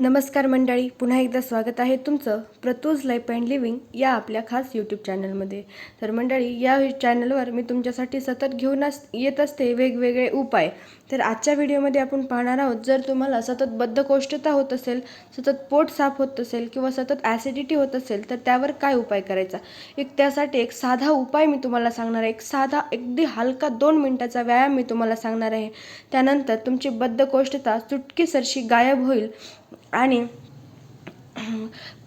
नमस्कार मंडळी पुन्हा एकदा स्वागत आहे तुमचं प्रतूज लाईफ अँड लिव्हिंग या आपल्या खास यूट्यूब चॅनलमध्ये तर मंडळी या चॅनलवर मी तुमच्यासाठी सतत घेऊन अस येत असते वेगवेगळे उपाय. तर आजच्या व्हिडिओमध्ये आपण पाहणार आहोत जर तुम्हाला सतत बद्धकोष्ठता होत असेल सतत पोट साफ होत असेल किंवा सतत ॲसिडिटी होत असेल तर त्यावर काय उपाय करायचा? एक त्यासाठी एक साधा उपाय मी तुम्हाला सांगणार आहे. एक साधा अगदी हलका दोन मिनटाचा व्यायाम मी तुम्हाला सांगणार आहे. त्यानंतर तुमची बद्धकोष्ठता चुटकीसरशी गायब होईल. आणि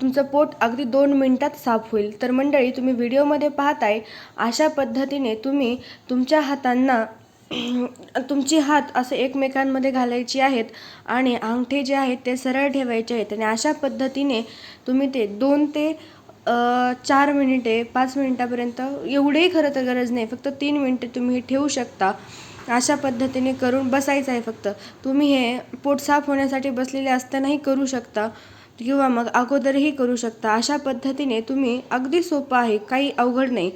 तुमचं पोट अगदी दोन मिनटात साफ होईल. तर मंडळी तुम्ही व्हिडिओमध्ये पाहताय अशा पद्धतीने तुम्ही तुमच्या हातांना तुमचे हात असे एकमेकांमध्ये घालायचे आहेत आणि अंगठे जे आहेत ते सरळ ठेवायचे आहेत आणि अशा पद्धतीने तुम्ही ते दोन ते चार मिनिटे पाच मिनिटापर्यंत एवढेही खरं तर गरज नाही. फक्त तीन मिनिटे तुम्ही हे ठेवू शकता. अशा पद्धतीने करून बसायचं आहे फक्त. तुम्ही हे पोट साफ होण्यासाठी बसलेले असतानाही करू शकता किंवा मग अगोदरही करू शकता. अशा पद्धतीने तुम्ही अगदी सोपं आहे काही अवघड नाही.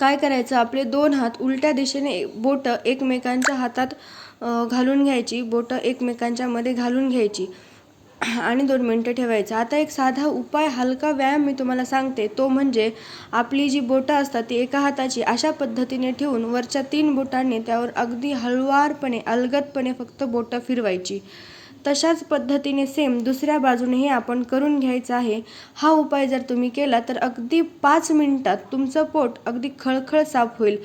काय करायचं? आपले दोन हात उलट्या दिशेने बोटं एकमेकांच्या हातात घालून घ्यायची बोटं एकमेकांच्या मध्ये घालून घ्यायची. आणि दोन मिनटं ठेवायचं. आता एक साधा उपाय हलका व्यायाम मी तुम्हाला सांगते. तो म्हणजे आपली जी बोटं असतात ती एका हाताची अशा पद्धतीने ठेवून वरच्या तीन बोटांनी त्यावर अगदी हळुवारपणे अलगदपणे फक्त बोटं फिरवायची. तशाच पद्धतीने सेम दुसऱ्या बाजूनेही आपण करून घ्यायचं आहे. हा उपाय जर तुम्ही केला तर अगदी पाच मिनिटात तुमचं पोट अगदी खळखळ साफ होईल.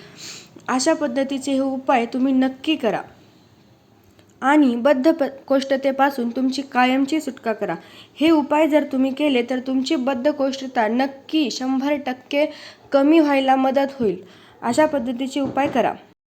अशा पद्धतीचे हे उपाय तुम्ही नक्की करा. आणि बद्ध प कोष्ठतेपासून तुमची कायमची सुटका करा. हे उपाय जर तुम्ही केले तर तुमची बद्धकोष्ठता नक्की शंभर टक्के कमी व्हायला मदत होईल. अशा पद्धतीचे उपाय करा.